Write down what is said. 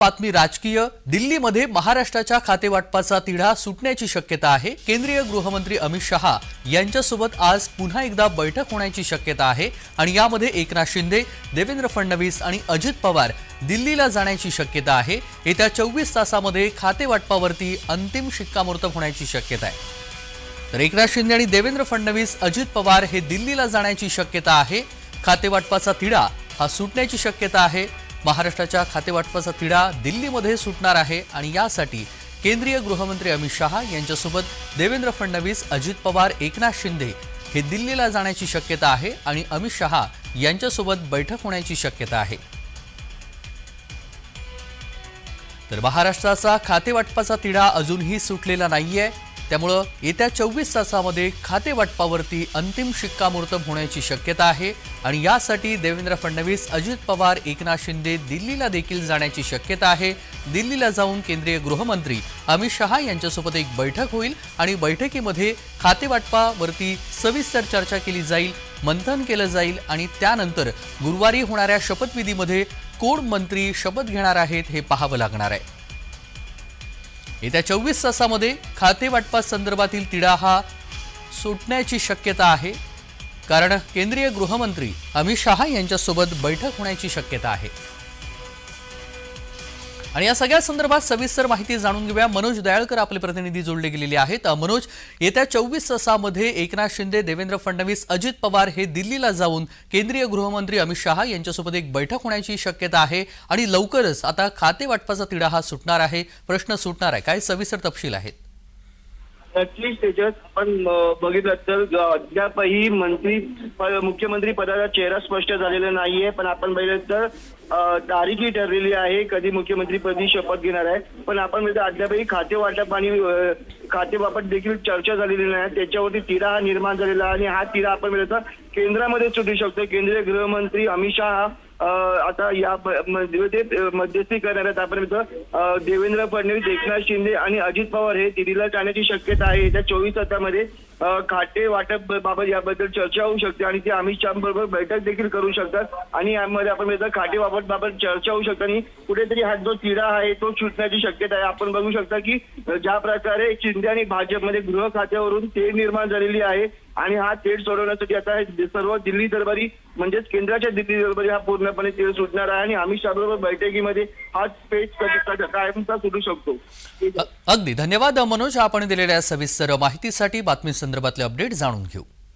बातमी राजकीय. दिल्लीमध्ये महाराष्ट्राच्या खातेवाटपाचा तिढा सुटण्याची शक्यता आहे. केंद्रीय गृहमंत्री अमित शहा यांच्यासोबत आज पुन्हा एकदा बैठक होण्याची शक्यता आहे. आणि यामध्ये एकनाथ शिंदे देवेंद्र फडणवीस आणि अजित पवार दिल्लीला जाण्याची शक्यता आहे. येत्या चोवीस तासामध्ये खातेवाटपावरती अंतिम शिक्कामोर्तब होण्याची शक्यता आहे. तर एकनाथ शिंदे आणि देवेंद्र फडणवीस अजित पवार हे दिल्लीला जाण्याची शक्यता आहे. खातेवाटपाचा तिढा हा सुटण्याची शक्यता आहे. महाराष्ट्राच्या खातेवाटपाचा तिढा दिल्लीमध्ये सुटणार आहे आणि यासाठी केंद्रीय गृहमंत्री अमित शहा यांच्यासोबत देवेंद्र फडणवीस अजित पवार एकनाथ शिंदे हे दिल्लीला जाण्याची शक्यता आहे आणि अमित शहा यांच्यासोबत बैठक होण्याची शक्यता आहे. तर महाराष्ट्राचा खातेवाटपाचा तिढा अजूनही सुटलेला नाहीये. त्यामुळं येत्या चोवीस तासामध्ये खातेवाटपावरती अंतिम शिक्कामोर्तब होण्याची शक्यता आहे आणि यासाठी देवेंद्र फडणवीस अजित पवार एकनाथ शिंदे दिल्लीला देखील जाण्याची शक्यता आहे. दिल्लीला जाऊन केंद्रीय गृहमंत्री अमित शहा यांच्यासोबत एक बैठक होईल आणि बैठकीमध्ये खातेवाटपावरती सविस्तर चर्चा केली जाईल मंथन केलं जाईल आणि त्यानंतर गुरुवारी होणाऱ्या शपथविधीमध्ये कोण मंत्री शपथ घेणार आहेत हे पाहावं लागणार आहे. येत्या चोवीस तासामध्ये खातेवाटपा संदर्भातील तिढा हा सुटण्याची शक्यता आहे. कारण केंद्रीय गृहमंत्री अमित शहा यांच्यासोबत बैठक होण्याची शक्यता आहे. आणि या सगळ्या संदर्भात सविस्तर माहिती जाणून घेऊया. मनोज दयाळकर आपले प्रतिनिधी जोडले गेलेले आहेत. मनोज येत्या चोवीस तासामध्ये एकनाथ शिंदे देवेंद्र फडणवीस अजित पवार हे दिल्लीला जाऊन केंद्रीय गृहमंत्री अमित शहा यांच्यासोबत एक बैठक होण्याची शक्यता आहे आणि लवकरच आता खाते वाटपाचा तिढा हा सुटणार आहे. प्रश्न सुटणार आहे. काय सविस्तर तपशील आहेत? नक्कीच त्याच्यात आपण बघितलं तर अद्यापही मंत्री मुख्यमंत्री पदाचा चेहरा स्पष्ट झालेला नाहीये. पण आपण बघितलं तर तारीखही ठरलेली आहे. कधी मुख्यमंत्रीपदी शपथ घेणार आहे. पण आपण बघितलं अद्यापही खाते वाटप आणि खातेबाबत देखील चर्चा झालेली नाही. त्याच्यावरती तिरा हा निर्माण झालेला आहे. आणि हा तिरा आपण बघितलं तर केंद्रामध्ये सुटू शकतो केंद्रीय गृहमंत्री अमित शहा आता या मध्यस्थी करणार आहेत आपण देवेंद्र फडणवीस एकनाथ शिंदे आणि अजित पवार हे दिल्लीला जाण्याची शक्यता आहे. येत्या चोवीस तासामध्ये खाते वाटप बाबत याबद्दल चर्चा होऊ शकते आणि ते अमित शहा बरोबर बैठक देखील करू शकतात. आणि यामध्ये आपण खाटे बाबत बाबत चर्चा होऊ शकते आणि कुठेतरी हा जो तिढा आहे तो सुटण्याची शक्यता आहे. आपण बघू शकता की ज्या प्रकारे शिंदे आणि भाजपमध्ये गृह खात्यावरून ते निर्माण झालेली आहे आणि हा तेढ सोडवण्यासाठी आता हे सर्व दिल्ली दरबारी म्हणजेच केंद्राच्या दिल्ली दरबारी हा पूर्णपणे तेढ सुटणार आहे आणि अमित शहा बरोबर बैठकीमध्ये हा पेच कायमचा सुटू शकतो. अगदी. धन्यवाद मनोज. आपण दिलेल्या सविस्तर माहितीसाठी बातमी संदर्भातले अपडेट जाणून घेऊ.